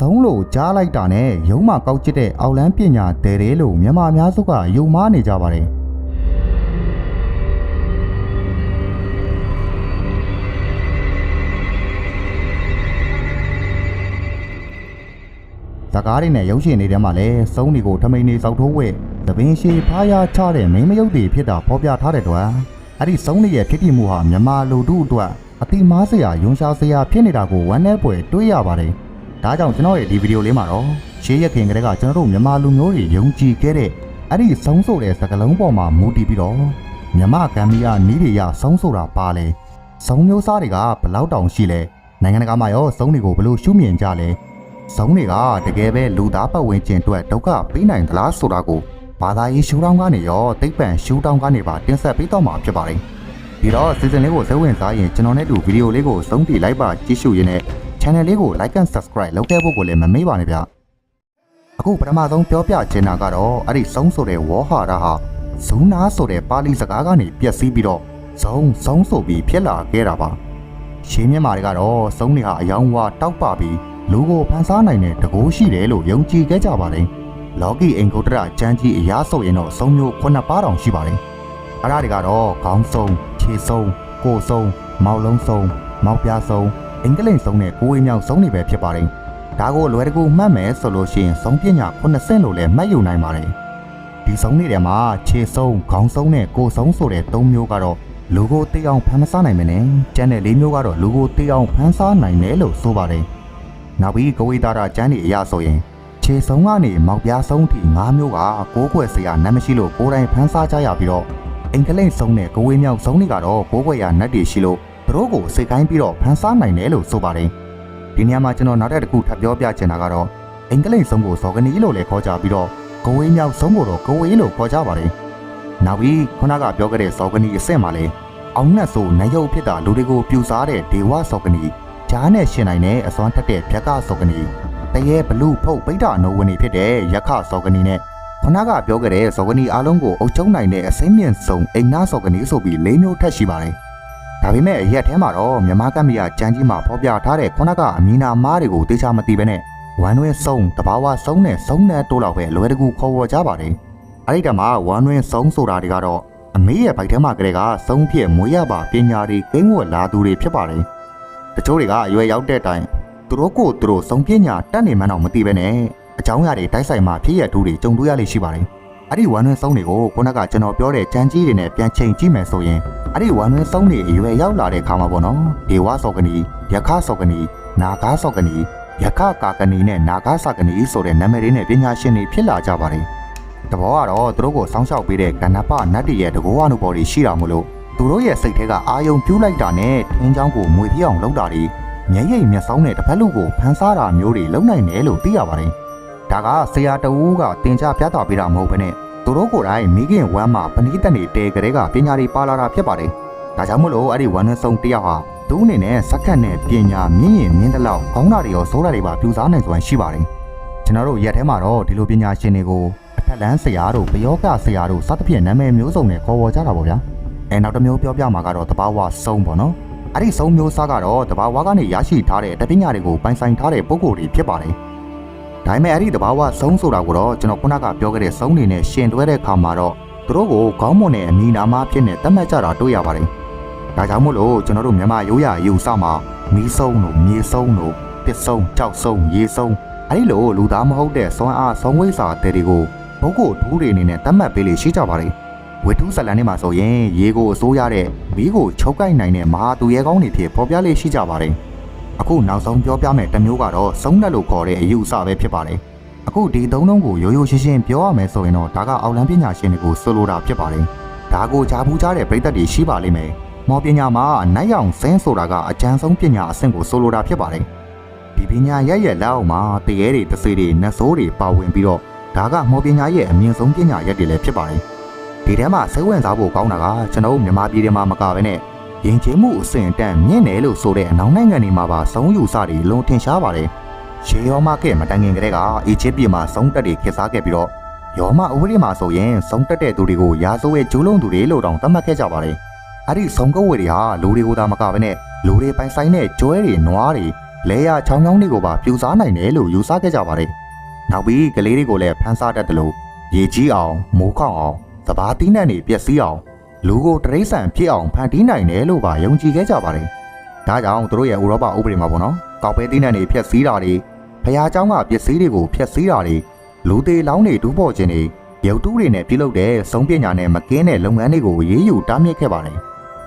ဇုံးလို့ကြားလိုက်တာနဲ့ရုံးမှာကောက်ချစ်တဲ့အောက်လန်းပညာဒဲတယ်လို့မြန်မာအများစုကယုံမားနေကြပါတယ်ဇကားတွေနဲ့ရုပ်ရှင်တွေထဲမှာလည်းစုံးတွေကိုထမိန်နေစောက်ထိုးဝဲသပင်ရှည်ဖားရချတဲ့မိန်းမယုတ်တွေဖြစ်တာဖော်ပြထားတဲ့အတွက်အဲ့ဒီစုံးတွေရဲ့ဖြစ်တည်မှုဟာမြန်မာလူထုအတွက်အတိမားစရာယွန်ရှားစရာဖြစ်နေတာကိုဝမ်းနည်းပွေတွေးရပါတယ် ဒါကြောင့်ကျွန်တော်ရဲ့ဒီဗီဒီယိုလေးမှာတော့ရှေးရခင်ကတည်းကကျွန်တော်တို့မြန်မာလူမျိုးတွေယုံကြည်ခဲ့တဲ့အဲ့ဒီစုံးဆိုတဲ့စကလုံးပေါ်မှာမူတည်ပြီးတော့မြန်မာဂမ်ဘီယာနီးတွေရစုံးဆိုတာပါလဲစုံမျိုးစားတွေကဘယ်လောက်တောင်ရှိလဲနိုင်ငံတကာမှာရောစုံတွေကိုဘယ်လိုရှုမြင်ကြလဲဇုံးတွေကတကယ်ပဲလူသားပတ်ဝန်းကျင်အတွက်ဒုက္ခပေးနိုင်သလားဆိုတာကိုဘာသာရေးရှူတောင်းကနေရောတိတ်ပံရှူတောင်းကနေပါတင်ဆက်ပေးတော့မှာဖြစ်ပါတယ်။ဒီတော့စီဇန်လေးကိုစိတ်ဝင်စားရင်ကျွန်တော်နဲ့တူဗီဒီယိုလေးကိုစုံတီလိုက်ပါကြည့်ရှုရင်းနဲ့ channel လေးကို like and subscribe လုပ်ခဲ့ဖို့ကိုလည်းမမေ့ပါနဲ့ဗျ။အခုပထမဆုံးပြောပြချင်တာကတော့အဲ့ဒီစုံဆိုတဲ့ဝေါ်ဟာရဟာဇူနာဆိုတဲ့ပါဠိစကားကနေပြက်စီးပြီးတော့ဇုံဇုံဆိုပြီးဖြစ်လာခဲ့တာပါ။ရှင်းမြန်မာတွေကတော့စုံးတွေဟာအယောင်ဝါတောက်ပပြီးလူကိုဖန်ဆားနိုင်တဲ့တကိုးရှိတယ်လို့ယုံကြည်ခဲ့ကြပါတယ်။လော်ကီအင်္ဂုတ္တရကျမ်းကြီးအရာဆိုရင်တော့စုံမျိုးခုနှစ်ပါးတောင်ရှိပါတယ်။အဲ့ဒါတွေကတော့ခေါင်းစုံခြေစုံကိုယ်စုံမောက်လုံးစုံမောက်ပြားစုံ အင်္ဂလိပ်စုံနဲ့ကိုယ်ဝေးမြောက်စုံတွေပဲဖြစ်ပါတယ်။ဒါကိုလွယ်တကူမှတ်မယ်ဆိုလို့ရှိရင်စုံပညာ9ဆင့်လို့လည်းမှတ်ယူနိုင်ပါတယ်။ဒီစုံတွေထဲမှာခြေစုံခေါင်းစုံနဲ့ကိုယ်စုံဆိုတဲ့၃မျိုးကတော့လူကိုတေးအောင်ဖန်မဆနိုင်မနဲ့ကျန်တဲ့၄မျိုးကတော့လူကိုတေးအောင်ဖန်ဆနိုင်တယ်လို့ဆိုပါတယ်နောက်ပြီးကဝေတာရာကျမ်းတွေအရဆိုရင်ခြေစုံကနေမောက်ပြားစုံထိ၅မျိုးကကိုးကွယ်စရာနတ်မရှိလို့ကိုယ်တိုင်ဖန်ဆကြရပြီးတော့အင်္ဂလိပ်စုံနဲ့ကဝေမြောက်စုံတွေကတော့ကိုးကွယ်ရာနတ်တွေရှိလို့ သူတို့ကိုစိတ်ကိုင်းပြီးတော့ဖန်ဆနိုင်တယ်လို့ဆိုပါတယ်ဒီနေရာမှာကျွန်တော်နောက်တစ်ခုထပ်ပြောပြချင်တာကတော့အင်္ဂလိပ်စုံကိုဇော်ကနီလို့လည်းခေါ်ကြပြီးတော့ကဝေးမြောက်ဆုံးကိုတော့ကဝေးလို့ခေါ်ကြပါတယ်။နောက်ပြီးခုနကပြောခဲ့တဲ့စောကနီအစ်စ်မှာလည်းအောင်နှက်ဆိုနရုပ်ဖြစ်တာလူတွေကိုပြူစားတဲ့ဒေဝစောကနီဂျားနဲ့ရှင်နိုင်တဲ့အစွမ်းထက်တဲ့ဖြက်ကစောကနီတရေဘလူဖုတ်ပိဋ္ဌာနိုဝင်နေဖြစ်တဲ့ယခစောကနီနဲ့ခုနကပြောခဲ့တဲ့စောကနီအားလုံးကိုအုပ်ချုပ်နိုင်တဲ့အစိမ့်မြင့်ဆုံးအိမ်နာစောကနီဆိုပြီး၄မျိုးထက်ရှိပါတယ်။ ဒါပေမဲ့အရက်ထဲမှာတော့မြမကမ္မီယာကျန်းကြီးမှာဖော်ပြထားတဲ့ခုနကအမီနာမားတွေကိုတေချာမသိဘဲနဲ့ဝမ်နွင်းစုံတဘာဝစုံနဲ့စုံနဲ့တိုးလောက်ပဲလွယ်တကူခေါ်ဝေါ်ကြပါတယ်။အဲ့ဒီတမှာဝမ်နွင်းစုံဆိုတာတွေကတော့အမေရဲ့ဘိုက်ထဲမှာကလေးကစုံဖြစ်မွေးရပါပညာတွေကိန်းဝတ်လာသူတွေဖြစ်ပါတယ်။တချို့တွေကအရွယ်ရောက်တဲ့အတိုင်းသူတို့ကိုယ်သူတို့စုံပညာတက်နေမှန်းတော့မသိပဲနဲ့အကြောင်းအရာတွေတိုက်ဆိုင်မှာဖြစ်ရတူတွေကြုံတွေ့ရလိမ့်ရှိပါတယ်။ အဲ့ဒီဝမ်နွင်းစုံတွေကိုခုနကကျွန်တော်ပြောတဲ့ကြမ်းကြီးတွေနဲ့ပြန်ချိန်ကြည့်မယ်ဆိုရင်အဲ့ဒီဝမ်နွင်းစုံတွေအရွယ်ရောက်လာတဲ့ခါမှာပေါ့နော်။ဒေဝစောကနီယခစောကနီနာဂါစောကနီယခကာကနီနဲ့နာဂဆကနီဆိုတဲ့နာမည်တွေနဲ့ပညာရှင်တွေဖြစ်လာကြပါတယ်။တဘောကတော့သူတို့ကိုစောင်းရှောက်ပေးတဲ့ကဏ္ဍပနတ်တရဲ့တကောအနုဘော်တွေရှိတာမို့လို့သူတို့ရဲ့စိတ်ထဲကအာယုံပြူးလိုက်တာနဲ့ထင်းချောင်းကိုမွေပြအောင်လုပ်တာတွေမျက်ရည်မျက်စောင်းနဲ့တစ်ဖက်လူကိုဖန်ဆားတာမျိုးတွေလုပ်နိုင်တယ်လို့သိရပါတယ်။ ဒါကဆရာတဦးကတင် जा ပြသပေးတာမဟုတ်ဘဲနဲ့သူတို့ကိုယ်တိုင်မိခင်ဝမ်းမှာပဏိတတ်နေတဲကလေးကပညာတွေပါလာတာဖြစ်ပါတယ်။ဒါကြောင့်မို့လို့အဲ့ဒီဝမ်းနဲ့ဆုံးတယောက်ဟာသူ့အနေနဲ့စက္ကန့်နဲ့ပညာမြင့်ရင်မြင့်တဲ့လောက်ခေါင်းဓာတ်တွေရောစိုးဓာတ်တွေပါပြူစားနိုင်စွမ်းရှိပါတယ်။ကျွန်တော်တို့ရက်ထဲမှာတော့ဒီလိုပညာရှင်တွေကိုအထက်လန်းဆရာတို့ဘယောကဆရာတို့စသဖြင့်နာမည်မျိုးစုံနဲ့ခေါ်ဝေါ်ကြတာပေါ့ဗျာ။အဲနောက်တစ်မျိုးပြောပြမှာကတော့တဘာဝစုံပေါ့နော်။အဲ့ဒီစုံမျိုးစားကတော့တဘာဝကနေရရှိထားတဲ့တပညာတွေကိုပိုင်ဆိုင်ထားတဲ့ပုံကိုယ်တွေဖြစ်ပါတယ်။ ဒါပေမဲ့အဲ့ဒီတဘာဝစုံဆိုတာကိုတော့ကျွန်တော်ခုနကပြောခဲ့တဲ့စုံတွေနဲ့ရှင်တွဲတဲ့အခါမှာတော့သူတို့ကိုခေါင်းမွန်နဲ့အမီနာမဖြစ်နေသတ်မှတ်ကြတာတွေ့ရပါတယ်။ဒါကြောင့်မို့လို့ကျွန်တော်တို့မြန်မာရိုးရာယူဆမှာမီးဆုံးတို့မြေဆုံးတို့တစ်ဆုံးကြောက်ဆုံးရေဆုံးအဲ့ဒီလိုလူသားမဟုတ်တဲ့စွမ်းအားဆုံးဝိစာတဲ့တွေကိုဘုတ်ကိုဒူးတွေအနေနဲ့တတ်မှတ်ပေးလေရှိကြပါတယ်ဝေထုဇလန်ထဲမှာဆိုရင်ရေကိုအစိုးရတဲ့မီးကိုချုပ်ကိုက်နိုင်တဲ့မဟာသူရဲကောင်းတွေဖြစ်ပေါ်ပြလေရှိကြပါတယ် အခုနောက်ဆုံးပြောပြမယ်တစ်မျိုးကတော့စုံးတက်လို့ခေါ်တဲ့အယူအဆပဲဖြစ်ပါတယ်အခုဒီသုံးလုံးကိုရိုးရိုးရှင်းရှင်းပြောရမယ်ဆိုရင်တော့ဒါကအောက်လန်းပညာရှင်တွေကိုဆိုလိုတာဖြစ်ပါတယ်ဒါကိုကြားဘူးကြားတဲ့ပြည်သက်တွေရှိပါလိမ့်မယ်မော်ပညာမှာနိုင်ရောင်စင်းဆိုတာကအကျန်းဆုံးပညာအဆင့်ကိုဆိုလိုတာဖြစ်ပါတယ်။ဒီပညာရဲ့ရဲ့လက်အောက်မှာတရေတွေတစေတွေနတ်ဆိုးတွေပါဝင်ပြီးတော့ဒါကမော်ပညာရဲ့အမြင့်ဆုံးပညာရက်တွေလည်းဖြစ်ပါတယ်။ဒီထဲမှာစိတ်ဝင်စားဖို့ကောင်းတာကကျွန်တော်တို့မြန်မာပြည်ထဲမှာမကဘဲနဲ့ ရင်ကျေးမှုအဆင့်အတန်းမြင့်တယ်လို့ဆိုတဲ့အနောက်နိုင်ငံတွေမှာပါစုံယူစတွေလုံးထင်ရှားပါတယ်။ရေရောမကဲမတိုင်ခင်ကတည်းကအီဂျစ်ပြည်မှာစုံတက်တွေခေတ်စားခဲ့ပြီးတော့ရောမအဝိရိမှာဆိုရင်စုံတက်တဲ့သူတွေကိုရာဇဝဲကျူးလွန်သူတွေလို့တောင်သတ်မှတ်ခဲ့ကြပါတယ်။အဲ့ဒီဆုံးကုတ်ဝေတွေဟာလူတွေကိုသာမကဘဲနဲ့လူတွေပိုင်ဆိုင်တဲ့ကျွဲတွေနွားတွေလဲရချောင်းချောင်းတွေကိုပါပြူစားနိုင်တယ်လို့ယူဆခဲ့ကြပါတယ်။နောက်ပြီးကလေးတွေကိုလည်းဖမ်းစားတတ်တယ်လို့ရေကြီးအောင်မိုးခေါင်အောင်သဘာသီးနှံတွေပျက်စီးအောင် လူကိုတရိษံဖြစ်အောင်ဖန်တီးနိုင်တယ်လို့ပါယုံကြည်ခဲ့ကြပါတယ်။ဒါကြောင့်သူတို့ရဲ့ဥရောပဥပဒေမှာပေါ့နော်။ကောက်ပဲသီးနှံတွေဖျက်ဆီးတာတွေဖျားเจ้าကပစ္စည်းတွေကိုဖျက်ဆီးတာတွေလူသေးလောင်းတွေတူးပေါ်ခြင်းတွေရုပ်တုတွေနဲ့ပြုလုပ်တဲ့စုံပညာနဲ့မကင်းတဲ့လုပ်ငန်းတွေကိုရေးယူတားမြစ်ခဲ့ပါတယ်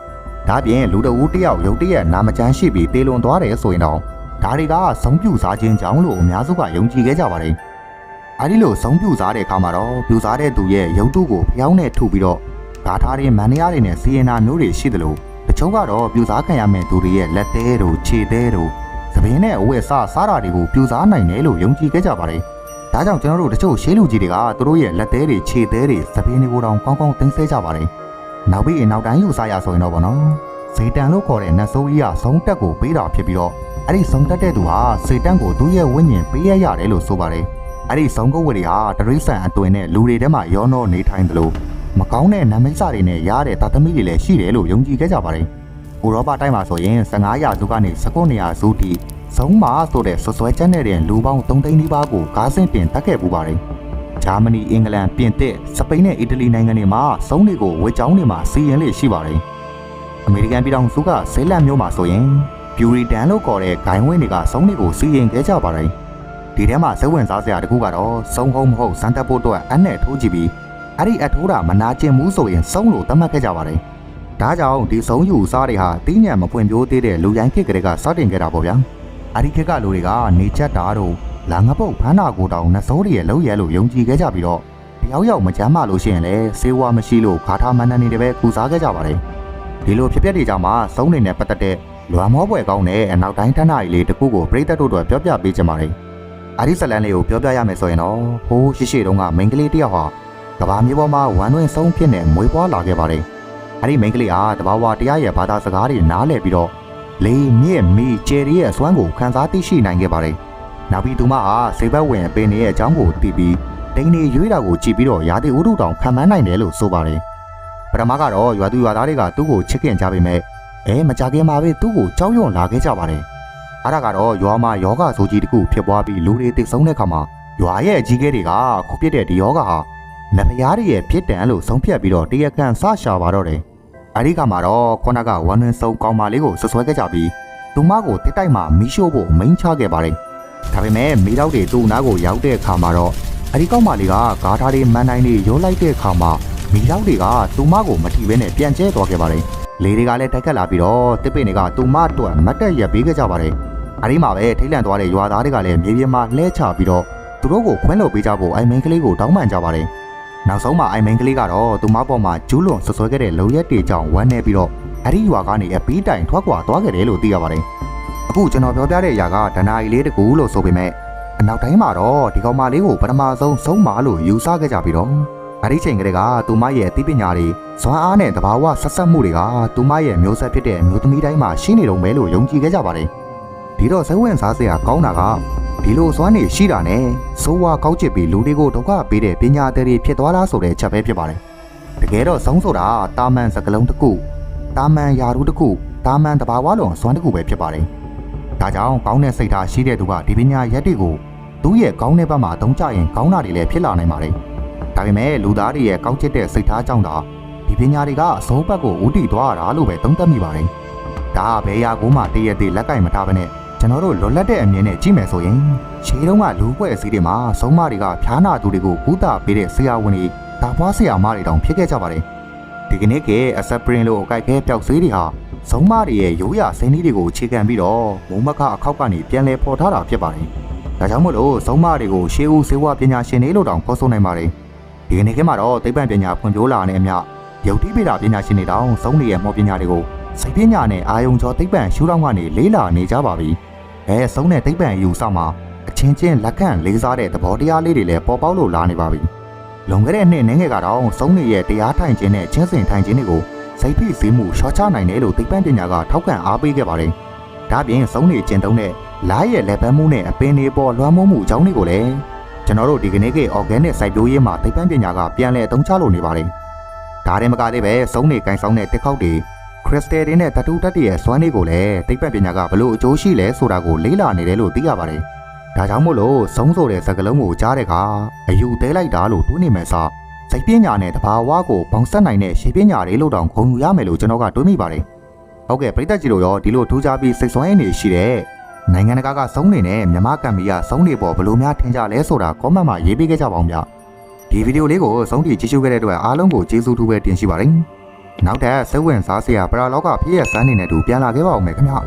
။ဒါပြင်လူတအူးတယောက်ရုပ်တရက်နာမကျန်းရှိပြီးတေလွန်သွားတယ်ဆိုရင်တော့ဒါတွေကဆုံးပြူစားခြင်းကြောင့်လို့အများစုကယုံကြည်ခဲ့ကြပါတယ်။အဲဒီလိုဆုံးပြူစားတဲ့အခါမှာတော့ပြူစားတဲ့သူရဲ့ရုပ်တုကိုဖျောင်းနဲ့ထုပြီးတော့ ဓာထားတွေမန်နရတွေနဲ့စီရင်နာမျိုးတွေရှိသလိုတချို့ကတော့ပြူစားခံရမယ့်သူတွေရဲ့လက်သေးတို့ခြေသေးတို့သပင်းနဲ့အဝတ်စားစားတာတွေကိုပြူစားနိုင်တယ်လို့ယုံကြည်ခဲ့ကြပါတယ်။ဒါကြောင့်ကျွန်တော်တို့တချို့ရှေးလူကြီးတွေကသူတို့ရဲ့လက်သေးတွေခြေသေးတွေသပင်းတွေကိုတောင်ကောင်းကောင်းသိမ်းဆဲကြပါတယ်။နောက်ပြီးနောက်တိုင်းယူစားရဆိုရင်တော့ဗောနော်။ဇေတန်လို့ခေါ်တဲ့နတ်ဆိုးကြီးကဆုံးတက်ကိုပေးတာဖြစ်ပြီးတော့အဲ့ဒီဆုံးတက်တဲ့သူဟာဇေတန်ကိုသူ့ရဲ့ဝိညာဉ်ပေးရရတယ်လို့ဆိုပါတယ်။အဲ့ဒီဆုံးကုတ်ဝတ်တွေဟာတရိษံအတွင်နဲ့လူတွေထဲမှာရောနှောနေထိုင်တယ်လို့ မကောင်းတဲ့နမိတ်စာတွေနဲ့ရတဲ့တာသမီတွေလည်းရှိတယ်လို့ယုံကြည်ခဲ့ကြပါတယ်။ဥရောပတိုင်းမှာဆိုရင်15ရာစုကနေ19ရာစုထိဆုံးမဆိုတဲ့ဆွဆွဲချက်နဲ့တဲ့လူပေါင်း3သိန်းနီးပါးကိုကားစင်တင်တက်ခဲ့ပူပါတယ်။ဂျာမနီအင်္ဂလန်ပြင်သစ်စပိန်နဲ့အီတလီနိုင်ငံတွေမှာဆုံးတွေကိုဝေချောင်းတွေမှာစီးရင်လေးရှိပါတယ်။အမေရိကန်ပြည်ထောင်စုကဇေလန်မြို့မှာဆိုရင်ဗျူရီတန်လို့ခေါ်တဲ့ဂိုင်းဝင်းတွေကဆုံးတွေကိုစီးရင်ခဲ့ကြပါတယ်။ဒီထဲမှာဇက်ဝင်စားစရာတခုကတော့ဆုံးဟုံးမဟုတ်စမ်းတက်ဖို့အတွက်အနဲ့ထိုးကြည့်ပြီး အဲ့ဒီအထိုးတာမနာကျင်ဘူးဆိုရင်ဆုံးလို့သတ်မှတ်ခဲ့ကြပါတယ်။ဒါကြောင့်ဒီဆုံးယူစားတွေဟာတင်းညံမပွင့်ပြိုးသေးတဲ့လူရိုင်းခေတ်ကလေးကစတင်ခဲ့တာပေါ့ဗျာ။အဲ့ဒီခေတ်ကလူတွေကနေချက်တာတို့လာငပုတ်ဖမ်းတာကိုတောင်နှစိုးတွေရဲ့လုံးရဲလို့ယုံကြည်ခဲ့ကြပြီးတော့တယောက်ယောက်မချမ်းမလို့ရှိရင်လည်းစေဝါမရှိလို့ခါထားမန်းနေတွေပဲကူစားခဲ့ကြပါတယ်။ဒီလိုဖြစ်ပျက်တွေကြောင့်မှစုံးနေနဲ့ပတ်သက်တဲ့လွာမောပွဲကောင်းတဲ့အနောက်တိုင်းဌာနကြီးလေးတစ်ခုကိုပြည်သက်တို့အတွက်ပြောပြပေးချင်ပါတယ်။အဲ့ဒီဇလန်လေးကိုပြောပြရမယ်ဆိုရင်တော့ဟိုးရှိရှိတုန်းကမိန်းကလေးတစ်ယောက်ဟာ ကဘာမျိုးပေါ်မှာဝမ်းတွင်းဆုံးဖြစ်နေမွေးပွားလာခဲ့ပါတယ်။အဲ့ဒီမိန်းကလေးဟာတဘာဝတရားရဲ့ဘာသာစကားတွေနားလည်ပြီးတော့လေမြင့်မီကျယ်ရီရဲ့အစွမ်းကိုခန်းစားသိရှိနိုင်ခဲ့ပါတယ်။နောက်ပြီးသူမဟာဈေးဘက်ဝင်ပင်နေရဲ့အကြောင်းကိုသိပြီးတိန်နေရွေးတာကိုကြည့်ပြီးတော့ရာသီဥတုတောင်ခံမှန်းနိုင်တယ်လို့ဆိုပါတယ်။ပထမကတော့ရွာသူရွာသားတွေကသူ့ကိုချစ်ခင်ကြပေမဲ့အဲမကြခင်မှာပဲသူ့ကိုကြောက်ရွံ့လာခဲ့ကြပါတယ်။အဲ့ဒါကတော့ရွာမှာယောဂဆိုကြီးတစ်ခုဖြစ်ပွားပြီးလူတွေတိတ်ဆုံးတဲ့ခါမှာရွာရဲ့အကြီးကဲတွေကခုပြစ်တဲ့ဒီယောဂဟာ နဖျားတွေရဲ့ဖြစ်တန်လို့ဆုံးဖြတ်ပြီးတော့တရကန်ဆရှာပါတော့တယ်။အဲဒီကမှာတော့ခုနကဝမ်းနည်းဆုံးကောင်မလေးကိုဆွဆွဲခဲ့ကြပြီးသူမကိုတစ်တိုက်မှာမီးရှို့ဖို့မိန်းချခဲ့ပါတယ်။ဒါပေမဲ့မိတော့တွေသူ့နားကိုရောက်တဲ့အခါမှာတော့အဲဒီကောင်မလေးကဂါထားလေးမန်တိုင်းလေးရိုးလိုက်တဲ့အခါမှာမိတော့တွေကသူမကိုမထိဘဲနဲ့ပြန်ကျဲသွားခဲ့ပါတယ်။လေတွေကလည်းတိုက်ခတ်လာပြီးတော့တစ်ပင်တွေကသူမအတွက်မတ်တက်ရက်ပေးခဲ့ကြပါတယ်။အဲဒီမှာပဲထိတ်လန့်သွားတဲ့ရွာသားတွေကလည်းမြေပြင်မှာလှဲချပြီးတော့သူတို့ကိုခွင်းလို့ပေးကြဖို့အိုင်မင်းကလေးကိုတောင်းပန်ကြပါတယ်။ နောက်ဆုံးမှာအိုင်မင်းကလေးကတော့သူမပေါ်မှာကျူးလွန်ဆွဆွဲခဲ့တဲ့လုံရက်တွေကြောင့်ဝမ်းနေပြီးတော့အဲ့ဒီရွာကနေအပီးတိုင်ထွက်ခွာသွားခဲ့တယ်လို့သိရပါတယ်။အခုကျွန်တော်ပြောပြတဲ့အရာကဒနာရီလေးတကူလို့ဆိုပေမဲ့အနောက်တိုင်းမှာတော့ဒီကောင်မလေးကိုပထမဆုံးဆုံးမလို့ယူဆခဲ့ကြပြီးတော့အဲ့ဒီချိန်ကလေးကသူမရဲ့အသိပညာတွေဇွမ်းအားနဲ့တဘာဝဆက်ဆက်မှုတွေကသူမရဲ့မျိုးဆက်ဖြစ်တဲ့မျိုးသမီးတိုင်းမှာရှိနေတော့မယ်လို့ယုံကြည်ခဲ့ကြပါတယ်။ဒီတော့ဇဝင်စားစရာကောင်းတာက ဒီလိုစွမ်းနေရှိတာနဲ့စိုးဝါကောက်ချစ်ပြီးလူတွေကိုဒုက္ခပေးတဲ့ပညာသည်တွေဖြစ်သွားလားဆိုတဲ့ချက်ပဲဖြစ်ပါတယ်။တကယ်တော့ဆုံးဆိုတာတာမန်စကလုံးတစ်ခုတာမန်ယာရုတစ်ခုတာမန်တဘာဝလုံးစွမ်းတစ်ခုပဲဖြစ်ပါတယ်။ဒါကြောင့်ကောင်းတဲ့စိတ်ထားရှိတဲ့သူကဒီပညာရက်တွေကိုသူ့ရဲ့ကောင်းတဲ့ဘက်မှာသုံးချရင်ကောင်းတာတွေလည်းဖြစ်လာနိုင်ပါတယ်။ဒါပေမဲ့လူသားတွေရဲ့ကောက်ချစ်တဲ့စိတ်ထားကြောင့်သာဒီပညာတွေကအစိုးဘက်ကိုဦးတည်သွားတာလို့ပဲသုံးသပ်မိပါတယ်။ဒါကဘယ်ရာကိုမှတည့်ရသေးလက်ကင်မထားဘဲနဲ့ ကျွန်တော်တို့လွတ်လပ်တဲ့အမြင်နဲ့ကြည့်မယ်ဆိုရင်ခြေတုံးကလူပွဲအစည်းတွေမှာဆုံးမတွေကဖျားနာသူတွေကိုကူတာပေးတဲ့ဆရာဝန်တွေတာပွားဆရာမတွေတောင်ဖြစ်ခဲ့ကြပါတယ်ဒီကနေ့ကအဆက်ပရင်လိုအကြိုက်ခဲပျောက်ဆေးတွေဟာဆုံးမတွေရဲ့ရိုးရာစိမ်းတွေကိုအခြေခံပြီးတော့မုံမခအခောက်ကနေပြန်လဲဖော်ထားတာဖြစ်ပါတယ်ဒါကြောင့်မို့လို့ဆုံးမတွေကိုရှေးဦးဆေးဝါးပညာရှင်တွေလို့တောင်ခေါ်ဆိုနိုင်ပါတယ်ဒီကနေ့ကမှတော့သိပ္ပံပညာဖွံ့ဖြိုးလာတဲ့အမျှယုတ်တိပိတာပညာရှင်တွေတောင်ဆုံးနေရဲ့မော်ပညာတွေကိုစိတ်ပညာနဲ့အာယုံကျော်သိပ္ပံရှုထောင့်ကနေလေးလာနေကြပါပြီ။ အဲဆုံးတဲ့တိတ်ပံယူဆမှာအချင်းချင်းလက်ခံလေးစားတဲ့သဘောတရားလေးတွေလည်းပေါ်ပေါက်လို့လာနေပါပြီ။လွန်ခဲ့တဲ့နှစ်နှင်းငယ်ကတော့ဆုံးနေရဲ့တရားထိုင်ခြင်းနဲ့ချင်းစင်ထိုင်ခြင်းတွေကိုစိတ်ဖိစီးမှုရှော့ချနိုင်တယ်လို့သိပ္ပံပညာကထောက်ခံအားပေးခဲ့ပါတယ်။ဒါပြင်ဆုံးနေခြင်းတုံးတဲ့လားရဲ့လက်ပန်းမှုနဲ့အပင်တွေပေါ်လွှမ်းမိုးမှုအကြောင်းတွေကိုလည်းကျွန်တော်တို့ဒီကနေ့က organic စိုက်ပျိုးရေးမှာသိပ္ပံပညာကပြန်လည်အသုံးချလို့နေပါတယ်။ဒါရင်မကသေးပဲဆုံးနေကင်ဆောင်တဲ့တက်ခောက်တွေ ခရစ်စတယ်တွေနဲ့တတူတက်တရဲ့စွမ်းလေးကိုလည်းသိပ္ပံပညာကဘလို့အကျိုးရှိလဲဆိုတာကိုလေ့လာနေတယ်လို့သိရပါတယ်။ဒါကြောင့်မို့လို့ဆုံးဆိုတဲ့စကားလုံးကိုကြားတဲ့အခါအယူသေးလိုက်တာလို့တွေးနေမှစားစိတ်ပညာနဲ့တဘာဝကိုပေါင်းစပ်နိုင်တဲ့ရှေးပညာတွေလို့တောင်ဂုဏ်ယူရမယ်လို့ကျွန်တော်ကတွေးမိပါတယ်။ဟုတ်ကဲ့ပရိသတ်ကြီးတို့ရောဒီလိုထူးခြားပြီးစိတ်ဆွမ်းရည်နေရှိတဲ့နိုင်ငံတကာကဆုံးနေနဲ့မြမကံမီကဆုံးနေပေါ်ဘယ်လိုများထင်ကြလဲဆိုတာ comment မှာရေးပေးခဲ့ကြပါအောင်ဗျ။ဒီဗီဒီယိုလေးကိုဆုံးထိကြည့်ရှုခဲ့တဲ့အတွက်အားလုံးကိုကျေးဇူးတူပဲတင်ရှိပါတယ်။ နောက်ထပ်စိတ်ဝင်စားစရာပရာလောကဖြစ်ရစမ်းနေတဲ့သူပြန်လာခဲ့ပါဦးမယ်ခင်ဗျာ